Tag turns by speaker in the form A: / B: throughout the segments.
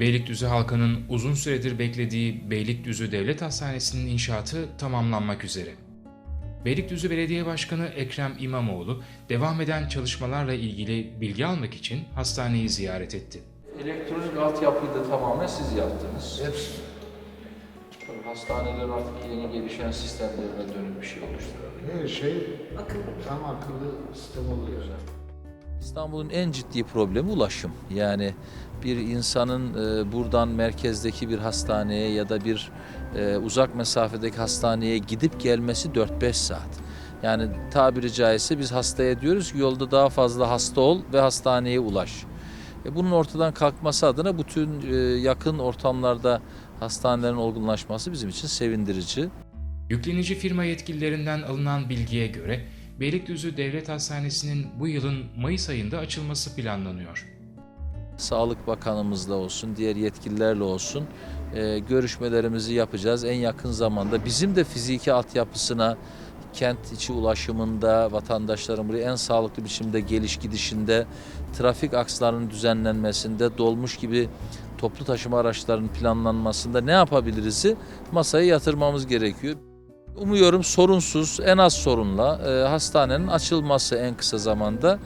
A: Beylikdüzü halkının uzun süredir beklediği Beylikdüzü Devlet Hastanesi'nin inşaatı tamamlanmak üzere. Beylikdüzü Belediye Başkanı Ekrem İmamoğlu, devam eden çalışmalarla ilgili bilgi almak için hastaneyi ziyaret etti.
B: Elektronik altyapıyı da tamamen siz yaptınız.
C: Hepsi.
B: Tabii hastaneler artık yeni gelişen sistemlerine dönük bir şey oluşturabilir.
C: Her şey tam akıllı sistem oluyor.
D: İstanbul'un en ciddi problemi ulaşım. Yani bir insanın e, buradan merkezdeki bir hastaneye ya da bir e, uzak mesafedeki hastaneye gidip gelmesi 4-5 saat. Yani tabiri caizse biz hastaya diyoruz ki yolda daha fazla hasta ol ve hastaneye ulaş. E, bunun ortadan kalkması adına bütün yakın ortamlarda hastanelerin olgunlaşması bizim için sevindirici.
A: Yüklenici firma yetkililerinden alınan bilgiye göre Beylikdüzü Devlet Hastanesi'nin bu yılın Mayıs ayında açılması planlanıyor.
D: Sağlık Bakanımızla olsun, diğer yetkililerle olsun e, görüşmelerimizi yapacağız en yakın zamanda. Bizim de fiziki altyapısına, kent içi ulaşımında, vatandaşların buraya en sağlıklı biçimde geliş gidişinde, trafik akslarının düzenlenmesinde, dolmuş gibi toplu taşıma araçlarının planlanmasında ne yapabiliriz'i masaya yatırmamız gerekiyor. Umuyorum sorunsuz, en az sorunla e, hastanenin açılması en kısa zamanda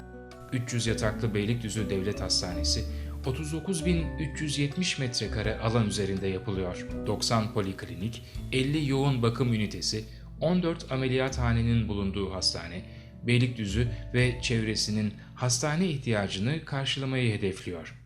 A: 300 yataklı Beylikdüzü Devlet Hastanesi 39.370 metrekare alan üzerinde yapılıyor. 90 poliklinik, 50 yoğun bakım ünitesi, 14 ameliyathanenin bulunduğu hastane, Beylikdüzü ve çevresinin hastane ihtiyacını karşılamayı hedefliyor.